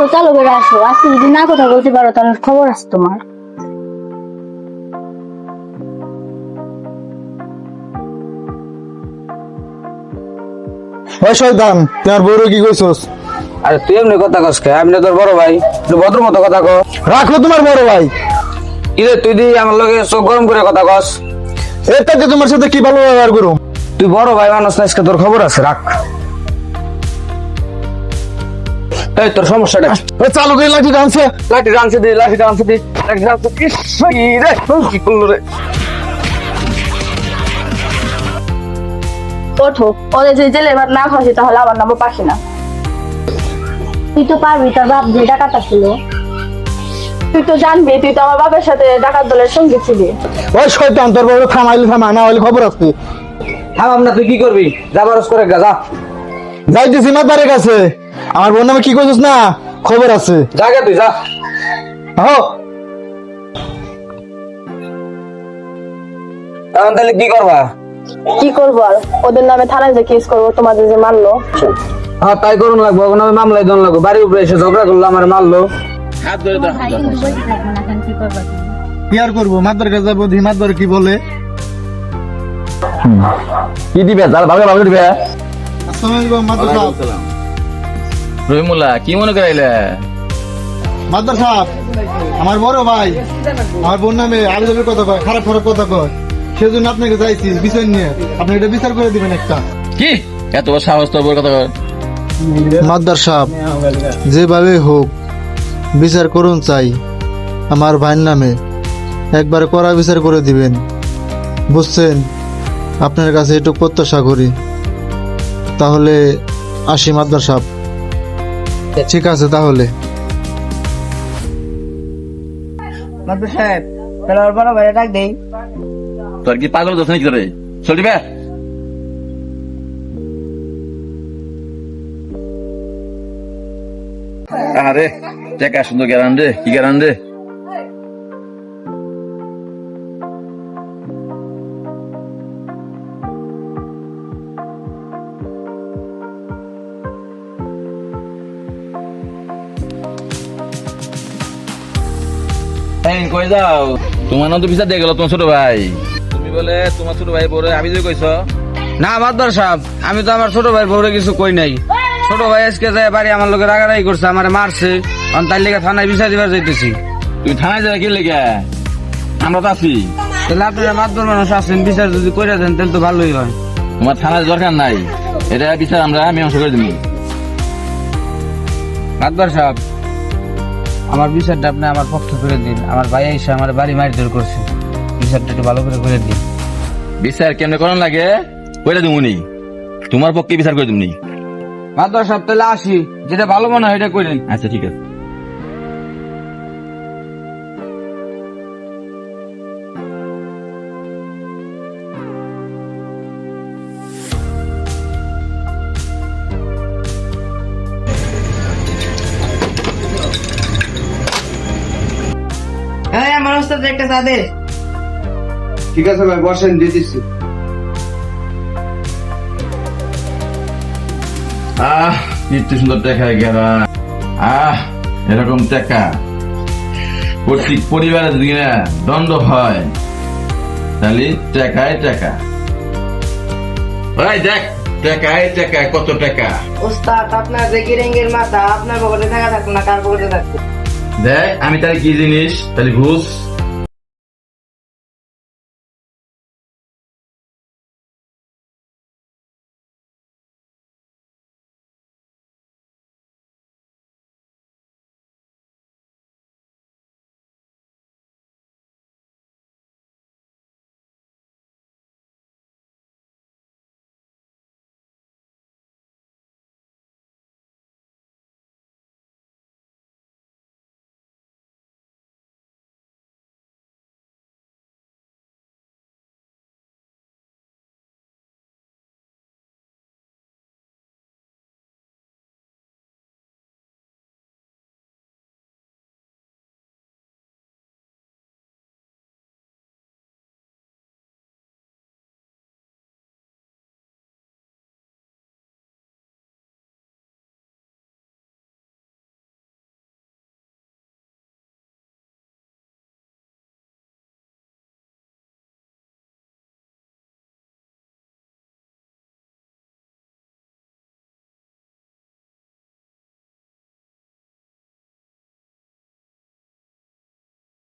আসো চালু করে আসো। আজকে যদি না কথা বলতে পারো তাহলে খবর আছে তোমার। ওই শয়তান তোমার বউরে কি কইছস? আরে তুই এমনি কথা কস কে? আমি না তোর বড় ভাই। তুই ভদ্র মতো কথা কো রাখো তোমার বড় ভাই। ইরে তুই দি আমার লগে চোখ গরম করে কথা কস। এটাকে তোমার সাথে কি ভালো ব্যবহার করুম? তুই বড় ভাই মানুষ না আজকে তোর খবর আছে রাখ। এই তোর সমস্যাটা এ চালু করে লাঠি টানছে। লাঠি টানছে দি লাঠি টানছে দি লাঠি টানছে ই রে কি করল রে? ওঠো ওদের যে জেলে ভাত না খাওয়াছি তাহলে আমার নামও পাখি না। তুই তো পারবি তোর বাপ যে ডাকাতা ছিল তুই তো জানবি তুই তো আমার বাপের সাথে ডাকাত দলের সঙ্গে ছিলি। ওই শয়তান তোর বড় থামাইলে থামা না হলে খবর আছে। থামাম না তুই কি করবি? যাবারস করে গা যা। যাইতেছি মাতারের কাছে। আমার বোন নামে কি কইছস না? খবর আছে। জাগে তুই যা। হো এখন তাহলে কি করবা? কি করব আর? ওদের নামে থানায় যে কেস করব তোমাদের যে মারলো। হ্যাঁ তাই করুন লাগবো। এখন আমি মামলায় দন লাগবো। বাড়ির উপরে এসে ঝগড়া করল আমার মারলো। কি আর করব? মাতার কাছে যাব ধি কি বলে? কি দিবে? তার ভাগে ভাগে দিবে। আসসালামু আলাইকুম সাহেব রহিমুল্লাহ কি মনে করাইলে? মাতার সাহেব আমার বড় ভাই আমার বোন নামে আলজাবের কথা কয় খারাপ খারাপ কথা কয়। সেজন্য আপনাকে চাইছি বিচার নিয়ে। আপনি এটা বিচার করে দিবেন একটা। কি? এত সাহস তোর কথা কয়। মাদ্দার সাহেব যেভাবে হোক বিচার করুন চাই আমার ভাইয়ের নামে। একবার করা বিচার করে দিবেন। বুঝছেন? আপনার কাছে একটু প্রত্যাশা করি। তাহলে আসি মাদ্দার সাহেব ঠিক আছে তাহলে। সাহেব তাহলে ওর বড় ভাইরা ডাক দেই। তোর কি পাগল দোষ নাকি তোরে? আরে টাকা সুন্দর কি এই, কই যাও? তোমার নাম তো বিচার দিয়ে গেল তোমার ছোট ভাই। তুমি বলে তোমার ছোট ভাই বলে আমি যে কইছ? না মাদ্দার সাহেব আমি তো আমার ছোট ভাই বউরে কিছু কই নাই। ছোট ভাই আজকে যায় বাড়ি আমার লোকে রাগারাগি করছে আমার মারছে অন তার লেগে থানায় বিচার দিবার যাইতেছি। তুমি থানায় যাবে কি লেগে? আমরা তো আছি। তাহলে আপনারা মাদ্দর মানুষ আছেন বিচার যদি করে দেন তাহলে তো ভালোই হয়। তোমার থানার দরকার নাই। এটা বিচার আমরা মীমাংসা করে দিবি মাদ্দার সাহেব আমার বিচারটা আপনি আমার পক্ষে করে দিন। আমার ভাই এসে আমার বাড়ি মারি মারধর করছে। বিচারটা একটু ভালো করে করে দিন। বিচার কেমনে করেন লাগে? কইরা দিমুনি তোমার পক্ষে বিচার করে দিব নি। মাত্র সপ্তাহে আসি যেটা ভালো মনে হয় এটা করেন আচ্ছা ঠিক আছে। আমার ওস্তাদ একটা সাদে ঠিক আছে ভাই বসেন দিয়ে দিচ্ছি আহ কি সুন্দর টাকা গেলা আহ এরকম টাকা। প্রত্যেক পরিবারে যদি না দ্বন্দ্ব হয়। তাহলে টাকায় টাকা। ওই দেখ টাকায় টাকা কত টাকা। ওস্তাদ আপনার যে গিরেঙ্গের মাথা আপনার পকেটে থাকা থাকতো না কার পকেটে থাকতো? দেখ আমি তাহলে কি জিনিস? তাহলে ঘুষ।